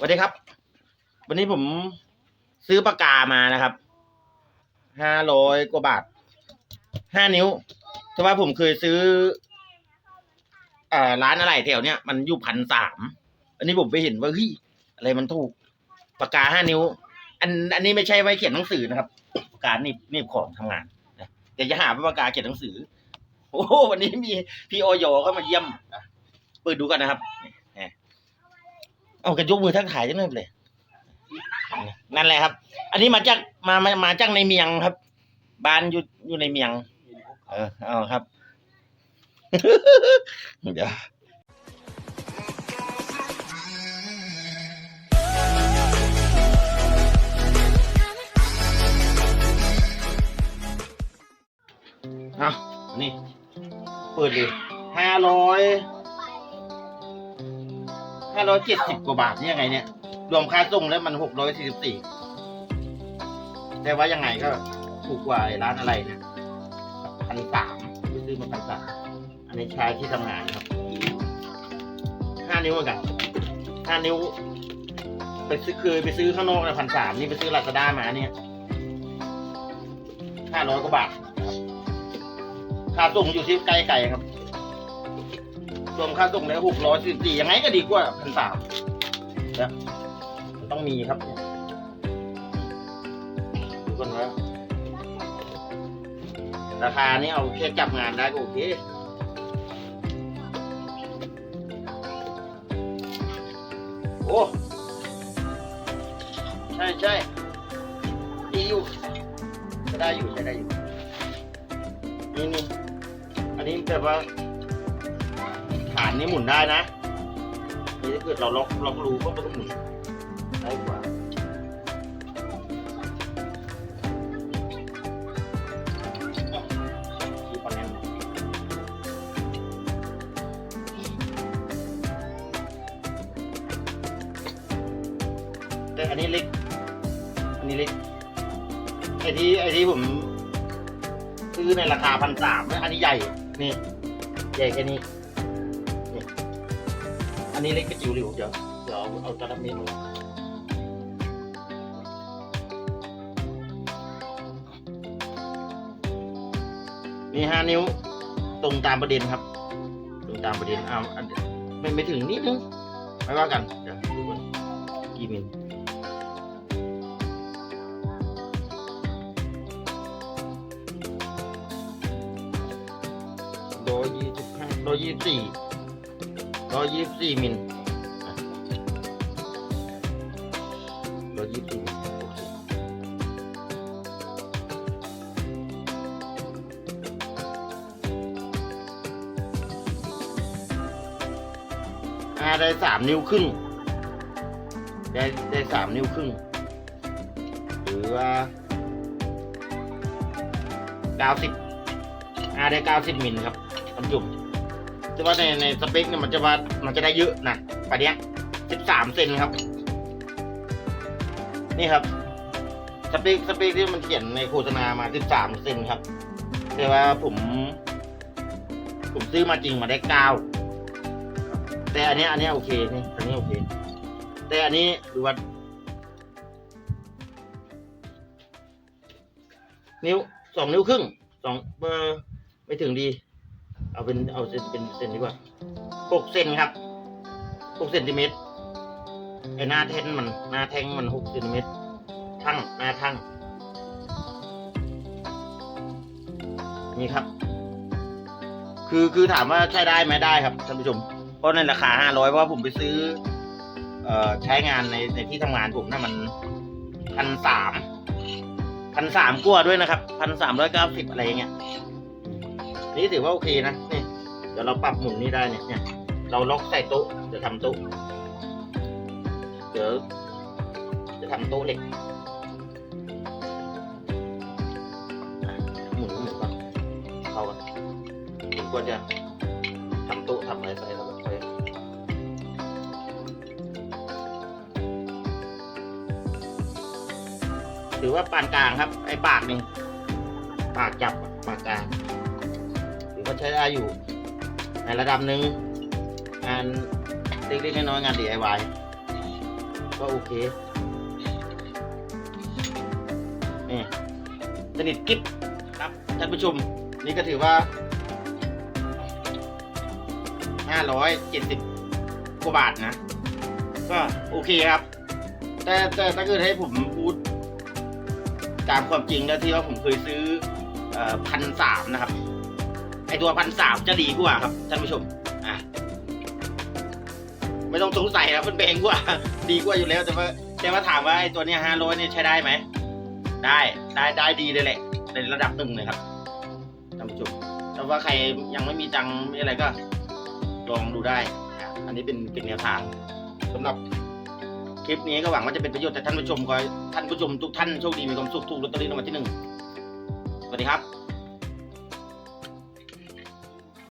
สวัสดีครับ วันนี้ผมซื้อปากกามานะครับ ห้าร้อยกว่าบาท ห้านิ้ว แต่ว่าผมเคยซื้อเอ่อร้านอะไรแถวเนี้ยมันอยู่พันสาม อันนี้ผมไปเห็นว่าเฮ้ยอะไรมันถูก ปากกาห้านิ้ว อันอันนี้ไม่ใช่ไว้เขียนหนังสือนะครับ ปากกาหนี่นี่ของทำงานแต่จะหาว่าปากกาเขียนหนังสือ โอ้วันนี้มีพี่โอโยเข้ามาเยี่ยมอะเปิดดูกันนะครับ เอากระยกมือทักทายจังเลยเลย นั่นแหละครับ อันนี้มาจากมามามาจากในเมียงครับ บ้านอยู่อยู่ในเมียง เออเอาครับ เดี๋ยวเอานี่ เปิดเลยห้าร้อย ห้าร้อยเจ็ดสิบกว่าบาทนี่ยังไงเนี่ย รวมค่าส่งแล้วมันหกร้อยสี่สิบสี่แต่ว่ายังไงก็ถูกกว่าร้านอะไรเนี่ยพันสามไปซื้อมาพันสามอันนี้ใช้ที่ทำงานครับห้านิ้วเหมือนกันห้านิ้วไปซื้อคือไปซื้อข้างนอกนะพันสามนี่ไปซื้อลาซาด้ามาเนี่ยห้าร้อยกว่าบาทครับค่าส่งอยู่ที่ไกลไก่ครับ รวมค่าส่งแล้วหกร้อยสี่สี่ยังไงก็ดีกว่าพันสามนะมันต้องมีครับดูกันว่าราคานี้เอาแค่จับงานได้ก็โอเคโอ้ใช่ใช่ดีอยู่จะได้อยู่ใช้ได้อยู่นี่นี่อันนี้แบบว่า ฐานนี้หมุนได้นะนี่ถ้าเกิดเราล็อกล็อกรูก็ต้องหมุนได้กว่าอะคีบปอนแต่อันนี้เล็ก อันนี้เล็ก ไอที่ไอที่ผมซื้อในราคาพันสามอันนี้ใหญ่ นี่ ใหญ่แค่นี้ อันนี้เล็กกระจิ๋วหลิวเดี๋ยวเดี๋ยวเอาเอาจานเมนูนี่ห้านิ้วตรงตามประเด็นครับ ตรงตามประเด็นเอาอันไม่ไม่ถึงนิดนึงไม่ว่ากันเดี๋ยวดูกันกี่มิลร้อยยี่สิบห้าร้อยยี่สิบสี่ ร้อยยี่สิบสี่มิลร้อยยี่สิบสี่มิลอ่าได้สามนิ้วครึ่ง ได้ได้สามนิ้วครึ่ง หรือว่าเก้าสิบอ่าได้เก้าสิบมิลครับท่านผู้ชม แต่ว่าในในสเปคเนี่ยมันจะว่ามันจะได้เยอะนะปะเนี้ยสิบสามเซนครับ นี่ครับ สเปคสเปคที่มันเขียนในโฆษณามาสิบสามเซนครับ แต่ว่าผม ผมซื้อมาจริงมาได้เก้าแต่อันเนี้ยอันเนี้ยโอเคนี่อันนี้โอเค แต่อันนี้ดูว่านิ้วสองนิ้วครึ่งสองเบอร์ไม่ถึงดี เอาเป็นเอาเซนเป็นเซนดีกว่าหกเซนครับหกเซนติเมตรไอหน้าแท่นมันหน้าแท่งมันหกเซนติเมตรทั้งหน้าทั้งนี่ครับ คือคือถามว่าใช้ได้ไหมได้ครับท่านผู้ชม เพราะในราคาห้าร้อยเพราะว่าผมไปซื้อ เอ่อใช้งานในในที่ทำงานผมน่ะมันพันสามพันสามกว่าด้วยนะครับพันสามร้อยเก้าสิบอะไรเงี้ย นี่ถือว่าโอเคนะนี่เดี๋ยวเราปรับหมุนนี่ได้เนี่ยเนี่ยเราล็อกใส่โต๊ะจะทำโต๊ะเดี๋ยวจะทำโต๊ะเหล็กหมุนหมุนก่อนเข้ากันผมก็จะทำโต๊ะทำอะไรไปแล้วก็ค่อยถือว่าปานกลางครับ ไอ้ปากนี่ปากจับปากกลาง ถือว่าใช้ได้อยู่ ในระดับหนึ่งงานเล็กๆน้อยๆงาน DIY ก็โอเค นี่สนิทกิ๊บครับท่านผู้ชม นี่ก็ถือว่าห้าร้อยเจ็ดสิบกว่าบาทนะ ก็โอเคครับ แต่แต่ถ้าเกิดให้ผมพูดตามความจริงแล้วที่ว่าผมเคยซื้อพันสามนะครับ ไอตัวพันสามจะดีกว่าครับท่านผู้ชมอะไม่ต้องสงสัยนะมันแพงกว่า ดีกว่าอยู่แล้วแต่ว่าแต่ว่าถามว่าไอตัวเนี้ยห้าร้อยเนี่ยใช้ได้ไหมได้ได้ได้ดีเลยแหละในระดับหนึ่งเลยครับท่านผู้ชมแต่ว่าใครยังไม่มีตังค์ม่อะไรก็ลองดูได้อะอันนี้เป็นเป็นแนวทางสำหรับคลิปนี้ก็หวังว่าจะเป็นประโยชน์แต่ท่านผู้ชมก็ท่านผู้ชมทุกท่านโชคดีมีความสุขถูกลอตเตอรี่รางวัลที่หนึ่งสวัสดีครับ